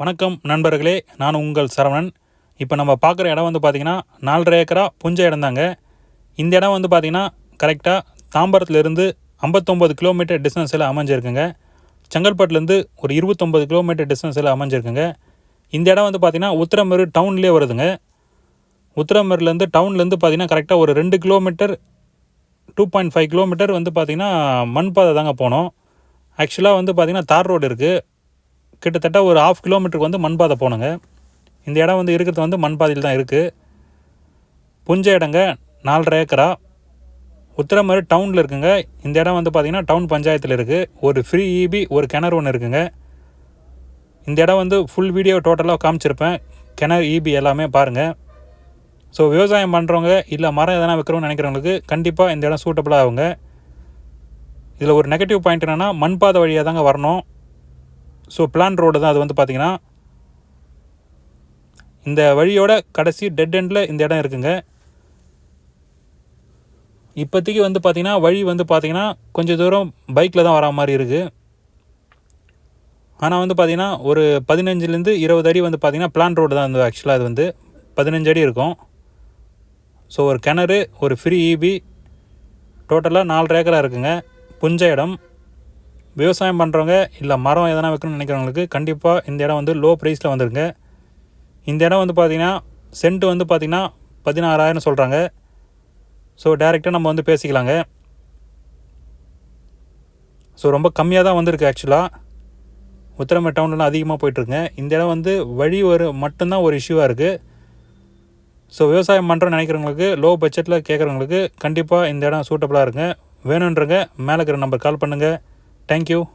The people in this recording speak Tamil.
வணக்கம் நண்பர்களே நான் உங்கள் சரவணன். இப்போ நம்ம பார்க்குற இடம் வந்து பார்த்திங்கன்னா நாலரை ஏக்கரா புஞ்ச இடம் தாங்க இந்த இடம் வந்து பார்த்திங்கன்னா கரெக்டாக தாம்பரத்துலேருந்து ஐம்பத்தொம்பது கிலோமீட்டர் டிஸ்டன்ஸில் அமைஞ்சிருக்குங்க. செங்கல்பட்டுலேருந்து ஒரு இருபத்தொம்பது கிலோமீட்டர் டிஸ்டன்ஸில் அமைஞ்சிருக்குங்க. இந்த இடம் வந்து பார்த்திங்கன்னா உத்திரமேரு டவுன்லேயே வருதுங்க. உத்திரமேருலேருந்து டவுன்லேருந்து பார்த்திங்கன்னா கரெக்டாக ஒரு ரெண்டு kilometre two point five kilometre வந்து பார்த்திங்கன்னா மண் பாதை தாங்க போனோம் ஆக்சுவலாக வந்து பார்த்திங்கன்னா தார் ரோடு இருக்குது கிட்டத்தட்ட ஒரு ஆஃப் கிலோமீட்டருக்கு வந்து மண் பாதை போகணுங்க இந்த இடம் வந்து இருக்கிறது வந்து மண் பாதையில் தான் இருக்குது புஞ்ச இடங்க நாலரை ஏக்கரா. உத்திரமேரு டவுனில் இருக்குங்க. இந்த இடம் வந்து பார்த்திங்கன்னா டவுன் பஞ்சாயத்தில் இருக்குது ஒரு ஃப்ரீ இபி ஒரு கிணறு ஒன்று இருக்குங்க. இந்த இடம் வந்து ஃபுல் வீடியோ டோட்டலாக காமிச்சிருப்பேன். கிணறு இபி எல்லாமே பாருங்கள் ஸோ விவசாயம் பண்ணுறவங்க இல்லை மரம் எதனா வைக்கிறோம்னு நினைக்கிறவங்களுக்கு கண்டிப்பாக இந்த இடம் சூட்டபுளாக ஆகுங்க. இதில் ஒரு நெகட்டிவ் பாயிண்ட் என்னென்னா மண் பாதை வழியாக தாங்க வரணும். ஸோ பிளான் ரோடு தான் அது வந்து பார்த்திங்கன்னா இந்த வழியோட கடைசி டெட் எண்டில் இந்த இடம் இருக்குங்க. இப்போதைக்கு வந்து பார்த்திங்கன்னா வழி வந்து பார்த்திங்கன்னா கொஞ்சம் தூரம் பைக்கில் தான் வரா மாதிரி இருக்குது ஆனால் வந்து பார்த்திங்கன்னா ஒரு பதினஞ்சுலேருந்து இருபது அடி வந்து பார்த்திங்கன்னா பிளான் ரோடு தான் வந்து ஆக்சுவலாக அது வந்து பதினஞ்சு அடி இருக்கும். ஸோ ஒரு கிணறு ஒரு ஃப்ரீ இபி டோட்டலாக நாலு ஏக்கராக இருக்குங்க. புஞ்ச இடம். விவசாயம் பண்ணுறவங்க இல்லை மரம் எதனா வைக்கணும்னு நினைக்கிறவங்களுக்கு கண்டிப்பாக இந்த இடம் வந்து லோ ப்ரைஸில் வந்துருங்க. இந்த இடம் வந்து பார்த்திங்கன்னா சென்ட் வந்து பார்த்திங்கன்னா பதினாறாயிரம் சொல்கிறாங்க ஸோ டேரெக்டாக நம்ம வந்து பேசிக்கலாங்க. ஸோ ரொம்ப கம்மியாக தான் வந்திருக்கு ஆக்சுவலாக உத்தரமே டவுன்லாம் அதிகமாக போயிட்டுருங்க. இந்த இடம் வந்து வழி ஒரு மட்டும்தான் ஒரு இஷ்யூவாக இருக்குது ஸோ விவசாயம் பண்ணுறோன்னு நினைக்கிறவங்களுக்கு லோ பட்ஜெட்டில் கேட்குறவங்களுக்கு கண்டிப்பாக இந்த இடம் சூட்டபுளாக இருங்க வேணுன்றங்க மேலே இருக்கிற நம்பர் கால் பண்ணுங்கள் Thank you.